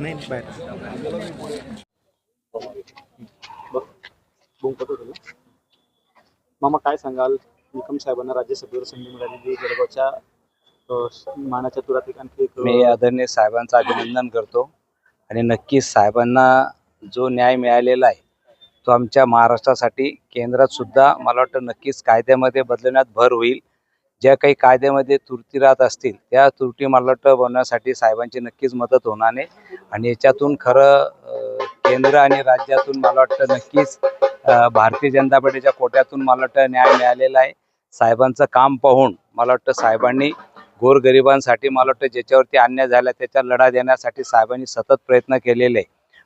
नाही मामा काय सांगाल? निकम साहेबांना राज्यसभेवर संधी मिळालेली जळगावच्या मानाच्या तुरात आणखी एक मी आदरणीय साहेबांचं अभिनंदन करतो. आणि नक्कीच साहेबांना जो न्याय मिळालेला आहे तो आमच्या महाराष्ट्रासाठी केंद्रात सुद्धा मला वाटतं नक्कीच कायद्यामध्ये बदलण्यात भर होईल. ज्या काही कायद्यामध्ये त्रुटी राहत असतील त्या त्रुटी मला वाटतं बनवण्यासाठी साहेबांची नक्कीच मदत होणार आहे आणि याच्यातून खरं केंद्र आणि राज्यातून मला वाटतं नक्कीच भारतीय जनता पार्टीच्या कोट्यातून मला वाटतं न्याय मिळालेला आहे. साहेबांचं काम पाहून मला वाटतं साहेबांनी गोरगरिबांसाठी मला वाटतं ज्याच्यावरती अन्याय झाला त्याचा लढा देण्यासाठी साहेबांनी सतत प्रयत्न केलेले आहे.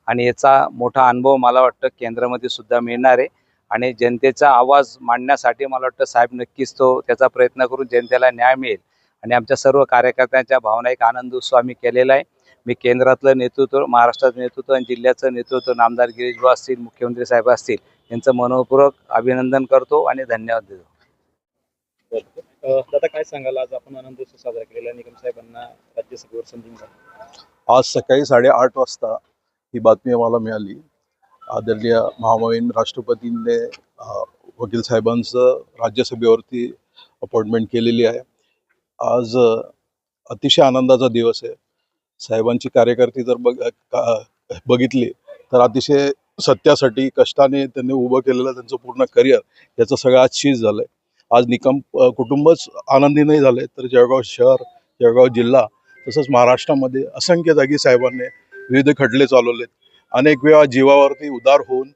आणि याचा मोठा अनुभव मला वाटतं केंद्रामध्ये सुद्धा मिळणार आहे. आणि जनतेचा आवाज मांडण्यासाठी मला वाटतं साहेब नक्कीच तो त्याचा प्रयत्न करून जनतेला न्याय मिळेल. आणि आमच्या सर्व कार्यकर्त्यांच्या भावना एक आनंद उत्सव आम्ही केलेला आहे. मी केंद्रातलं नेतृत्व महाराष्ट्राचं नेतृत्व आणि जिल्ह्याचं नेतृत्व नामदार गिरीश भाऊ असतील मुख्यमंत्री साहेब असतील यांचं मनपूर्वक अभिनंदन करतो आणि धन्यवाद देतो. दादा काय सांगाल? आज आपण आनंद उत्सव साजरा केलेला निकम साहेबांना राज्यसभेवर संधी मिळाली. आज सकाळी साडेआठ वाजता ही बातमी आम्हाला मिळाली. आदरणीय महामहिम राष्ट्रपतींनी वकील साहेबांचं राज्यसभेवरती अपॉइंटमेंट केलेली आहे. आज अतिशय आनंदाचा दिवस आहे. साहेबांची कार्यकर्ती जर बघ बघितली तर अतिशय सत्यासाठी कष्टाने त्यांनी उभं केलेलं त्यांचं पूर्ण करिअर याचं सगळं आज शीज आहे आज निकम कुटुंबच आनंदी नाही झाले तर जळगाव शहर जळगाव जिल्हा तसंच महाराष्ट्रामध्ये असंख्य जागी साहेबांनी विविध खटले चालवलेत अनेक वेळा जीवावरती उदार होऊन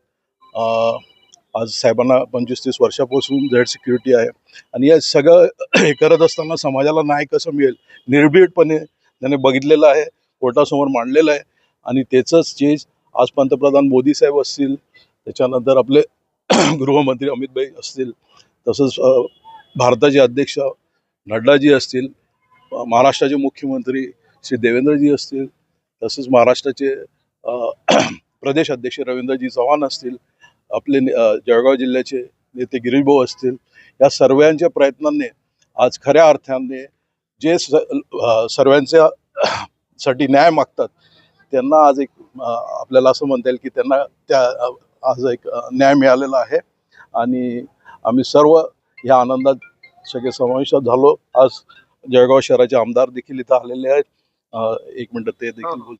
आज साहेबांना पंचवीस तीस वर्षापासून झेड सिक्युरिटी आहे. आणि या सगळं हे करत असताना समाजाला न्याय कसं मिळेल? निर्भीडपणे त्याने बघितलेलं आहे कोर्टासमोर मांडलेलं आहे. आणि त्याचंच चीज आज पंतप्रधान मोदी साहेब असतील त्याच्यानंतर आपले गृहमंत्री अमित भाई असतील तसंच भारताचे अध्यक्ष नड्डाजी असतील महाराष्ट्राचे मुख्यमंत्री श्री देवेंद्रजी असतील तसेच महाराष्ट्राचे प्रदेश अध्यक्ष रवींद्रजी चव्हाण असतील आपले ने- जळगाव जिल्ह्याचे नेते गिरीशभाऊ असतील या सर्वांच्या प्रयत्नांनी आज खऱ्या अर्थाने जे स सर्वांच्या साठी न्याय मागतात त्यांना आज एक आपल्याला असं म्हणता येईल की त्यांना त्या आज एक न्याय मिळालेला आहे. आणि आम्ही सर्व या आनंदात सगळे समाविष्ट झालो. आज जळगाव शहराचे आमदार देखील इथं आलेले आहेत. एक मिनिट ते देखील बोल